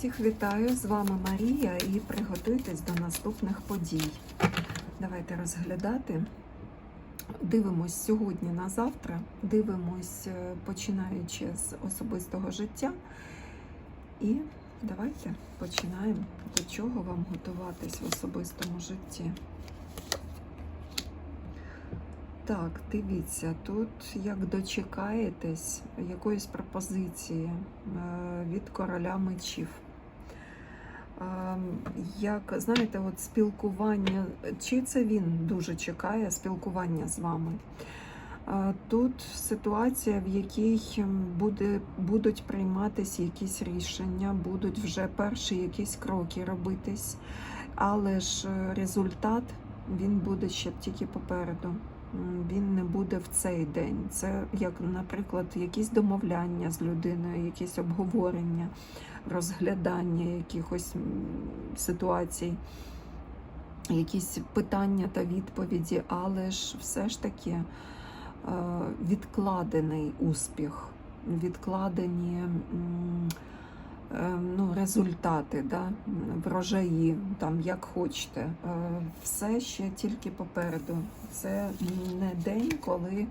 Всіх вітаю! З вами Марія і приготуйтесь до наступних подій. Давайте розглядати. Дивимось сьогодні на завтра, дивимось е, починаючи з особистого життя. І давайте починаємо, до чого вам готуватись в особистому житті. Так, дивіться, тут як дочекаєтесь якоїсь пропозиції е, від короля мечів. Е, Як знаєте, от спілкування, чи це він дуже чекає спілкування з вами? Е, Тут ситуація, в якій буде, будуть прийматися якісь рішення, будуть вже перші якісь кроки робитись, але ж е, результат він буде ще тільки попереду він не буде в цей день. Це як, наприклад, якісь домовляння з людиною, якісь обговорення, розглядання якихось ситуацій, якісь питання та відповіді, але ж все ж таки е, відкладений успіх, відкладені. М, е, Ну, результати, да, врожаї, там як хочете, Е, все ще тільки попереду. Це не день, коли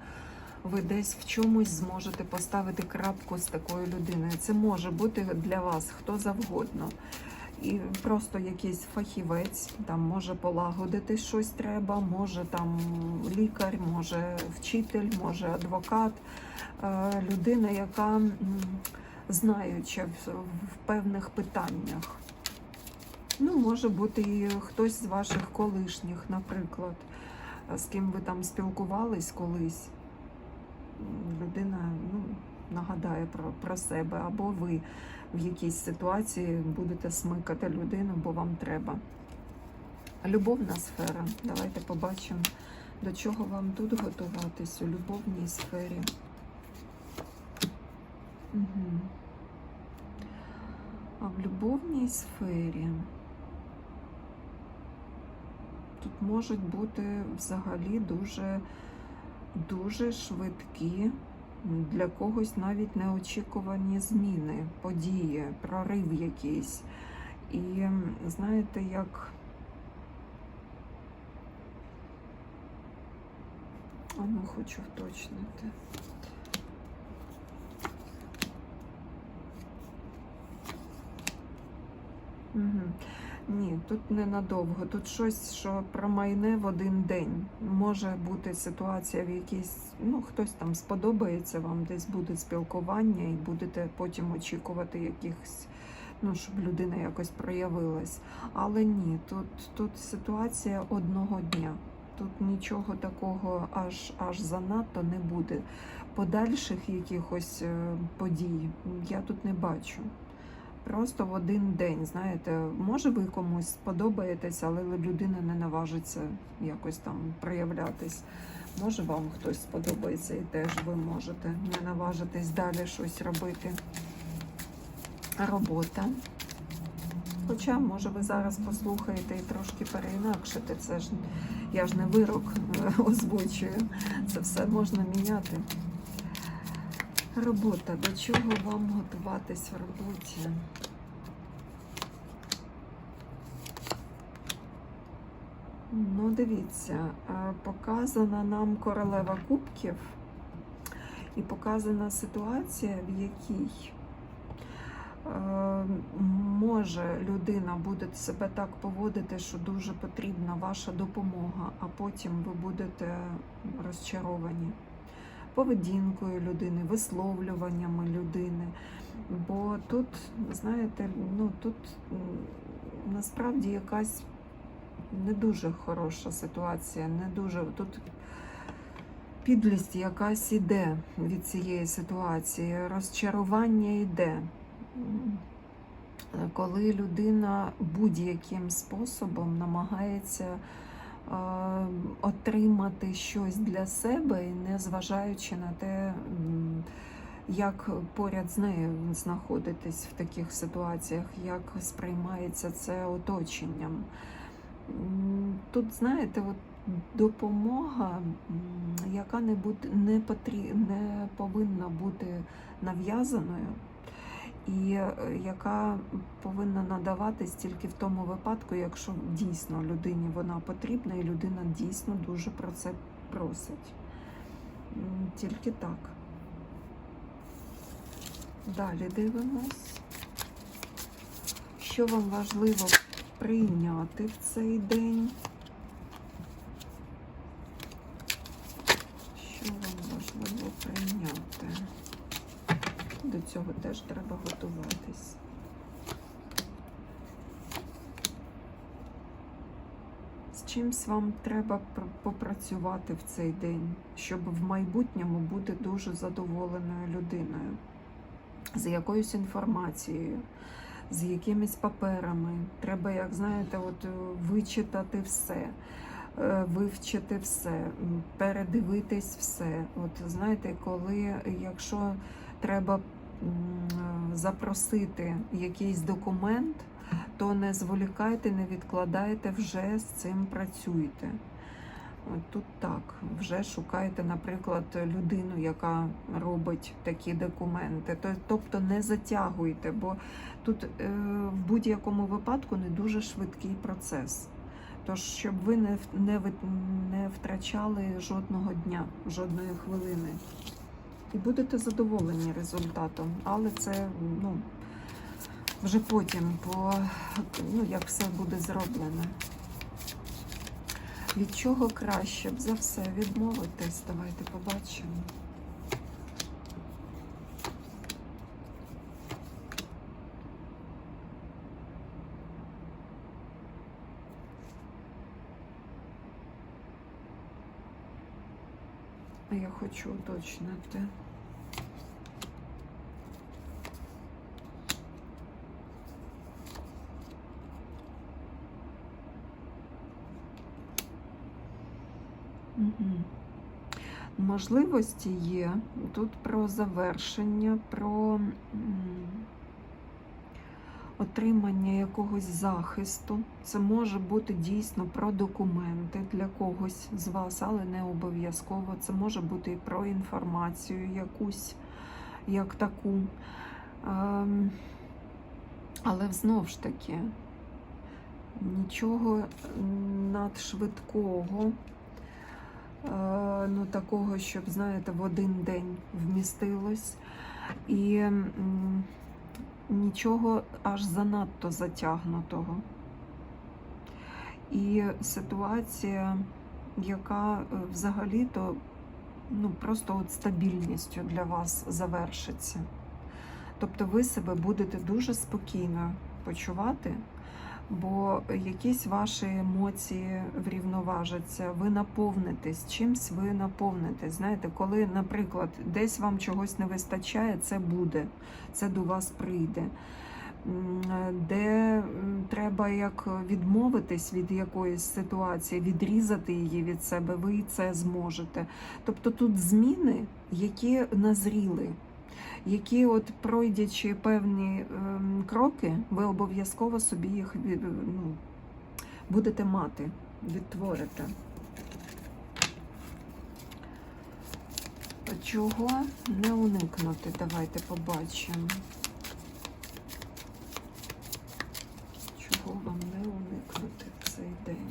ви десь в чомусь зможете поставити крапку з такою людиною. Це може бути для вас хто завгодно. І просто якийсь фахівець, там може полагодити щось треба, може там лікар, може вчитель, може адвокат, Е, людина, яка знаюча в, в певних питаннях. Ну, може бути і хтось з ваших колишніх, наприклад, е, з ким ви там спілкувались колись. Людина ну, нагадає про, про себе, або ви в якійсь ситуації будете смикати людину, бо вам треба. Любовна сфера. Давайте побачимо, до чого вам тут готуватись у любовній сфері. А в любовній сфері тут можуть бути взагалі дуже, дуже швидкі, для когось навіть неочікувані зміни, події, прорив якийсь. І знаєте, як ну хочу вточнити. Ні, тут ненадовго. Тут щось, що промайне в один день. Може бути ситуація, в якійсь, ну, хтось там сподобається вам, десь буде спілкування, і будете потім очікувати якихось, ну, щоб людина якось проявилась. Але ні, тут, тут ситуація одного дня. Тут нічого такого аж аж занадто не буде. Подальших якихось е, подій я тут не бачу просто в один день. Знаєте, може ви комусь сподобаєтесь, але людина не наважиться якось там проявлятись. Може вам хтось сподобається і теж ви можете не наважитись далі щось робити. Робота. Хоча, може, ви зараз послухаєте і трошки переінакшите. Це ж я ж не вирок е, озвучую. Це все можна міняти. Робота. До чого вам готуватись в роботі? Ну, дивіться, е, показана нам королева кубків і показана ситуація, в якій е, може людина буде себе так поводити, що дуже потрібна ваша допомога, а потім ви будете розчаровані поведінкою людини, висловлюваннями людини. Бо тут, знаєте, ну тут насправді якась не дуже хороша ситуація, не дуже тут підлість якась іде від цієї ситуації, розчарування йде. Коли людина будь-яким способом намагається отримати щось для себе, не зважаючи на те, як поряд з нею знаходитись в таких ситуаціях, як сприймається це оточенням. Тут, знаєте, от допомога, яка не, буде, не, потрі, не повинна бути нав'язаною. І е, яка повинна надаватись тільки в тому випадку, якщо дійсно людині вона потрібна, і людина дійсно дуже про це просить. Тільки так. Далі дивимось. Що вам важливо прийняти в цей день? Що вам важливо прийняти? До цього теж треба готуватись. З чимсь вам треба попрацювати в цей день, щоб в майбутньому бути дуже задоволеною людиною, з якоюсь інформацією, з якимись паперами. Треба, як знаєте, от е, вичитати все, е, вивчити все, передивитись все. От знаєте, коли якщо треба запросити якийсь документ, то не зволікайте, не відкладайте, вже з цим працюйте. Тут так, вже шукайте, наприклад, людину, яка робить такі документи. То- Тобто не затягуйте, бо тут е, в будь-якому випадку не дуже швидкий процес. Тож, щоб ви не, не втрачали жодного дня, жодної хвилини. І будете задоволені результатом. Але це ну, вже потім, по, ну, як все буде зроблено. Від чого краще б за все відмовитись? Давайте побачимо. Я хочу уточнити. Можливості є тут про завершення, про отримання якогось захисту. Це може бути дійсно про документи для когось з вас, але не обов'язково. Це може бути і про інформацію якусь, як таку. Ем, Але знов ж таки, нічого надшвидкого. Е, ну, такого, щоб, знаєте, в один день вмістилось. І нічого аж занадто затягнутого. І ситуація, яка е, взагалі-то ну, просто от стабільністю для вас завершиться. Тобто ви себе будете дуже спокійно почувати, бо якісь ваші емоції врівноважаться, ви наповнитесь, чимсь ви наповнитесь. Знаєте, коли, наприклад, десь вам чогось не вистачає, це буде, це до вас прийде. Де треба як відмовитись від якоїсь ситуації, відрізати її від себе, ви це зможете. Тобто тут зміни, які назріли які, от пройдячи певні ем, кроки, ви обов'язково собі їх від, ну, будете мати, відтворите. Чого не уникнути? Давайте побачимо. Чого вам не уникнути в цей день?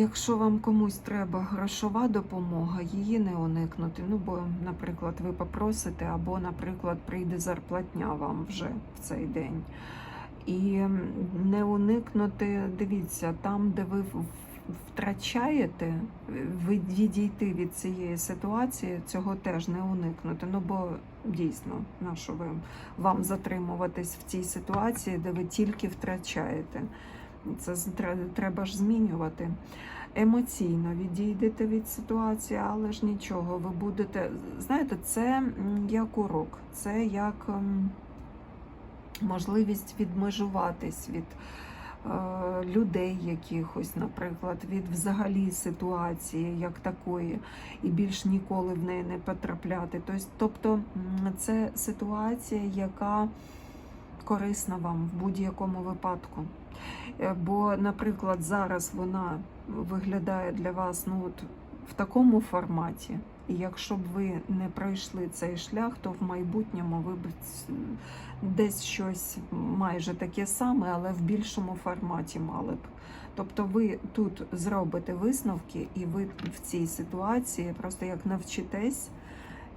Якщо вам комусь треба грошова допомога, її не уникнути. Ну, бо, наприклад, ви попросите, або, наприклад, прийде зарплатня вам вже в цей день. І не уникнути, дивіться, там, де ви втрачаєте, відійти від цієї ситуації, цього теж не уникнути. Ну, бо дійсно, на що ви вам затримуватись в цій ситуації, де ви тільки втрачаєте. Це треба ж змінювати. Емоційно відійдете від ситуації, але ж нічого, ви будете. Знаєте, це як урок, це як ем, можливість відмежуватись від е, людей якихось, наприклад, від взагалі ситуації як такої, і більш ніколи в неї не потрапляти. Тобто, тобто це ситуація, яка корисна вам в будь-якому випадку. Е, Бо, наприклад, зараз вона виглядає для вас ну, от, в такому форматі, І якщо б ви не пройшли цей шлях, то в майбутньому ви б десь щось майже таке саме, але в більшому форматі мали б. Тобто ви тут зробите висновки, і ви в цій ситуації просто як навчитесь,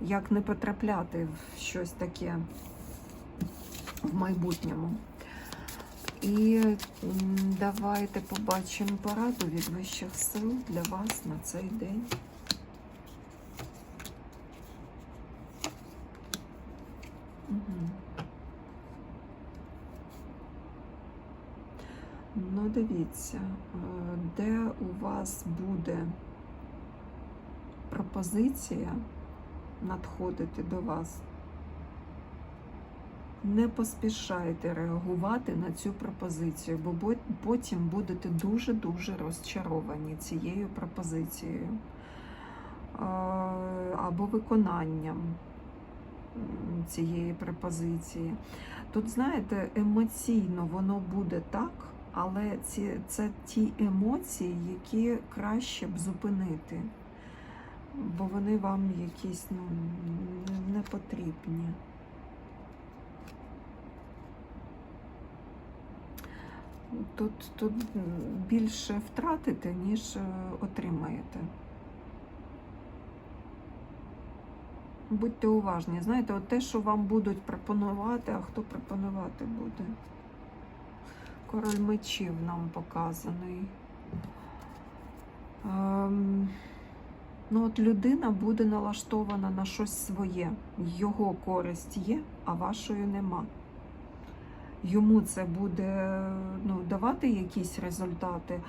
як не потрапляти в щось таке в майбутньому. І давайте побачимо пораду від вищих сил для вас на цей день. Мгм. Ну, дивіться, е, де у вас буде пропозиція надходити до вас, не поспішайте реагувати на цю пропозицію, бо потім будете дуже-дуже розчаровані цією пропозицією або виконанням цієї пропозиції. Тут, знаєте, емоційно воно буде так, але ці, це ті емоції, які краще б зупинити, бо вони вам якісь ну, не потрібні. Тут, тут більше втратите, ніж е, отримаєте. Будьте уважні. Знаєте, от те, що вам будуть пропонувати, а хто пропонувати буде? Король мечів нам показаний. Ем, ну, от людина буде налаштована на щось своє. Його користь є, а вашої нема. Йому це буде ну, давати якісь результати,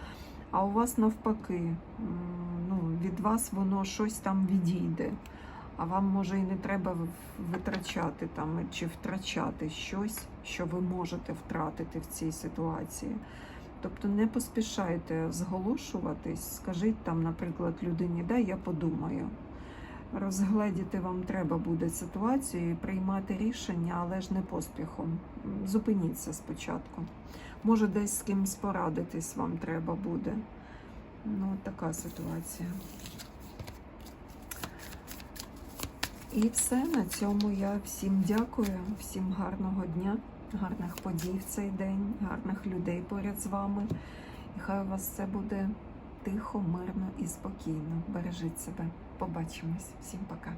а у вас навпаки, ну, від вас воно щось там відійде. А вам може і не треба витрачати там чи втрачати щось, що ви можете втратити в цій ситуації. Тобто не поспішайте зголошуватись, скажіть там, наприклад, людині, дай я подумаю. Розгледіти вам треба буде ситуацію і приймати рішення, але ж не поспіхом. Зупиніться спочатку. Може, десь з кимсь порадитись вам треба буде. Ну, от така ситуація. І все на цьому я всім дякую, всім гарного дня, гарних подій в цей день, гарних людей поряд з вами. І хай у вас все буде тихо, мирно і спокійно. Бережіть себе. Побачимось. Всім пока.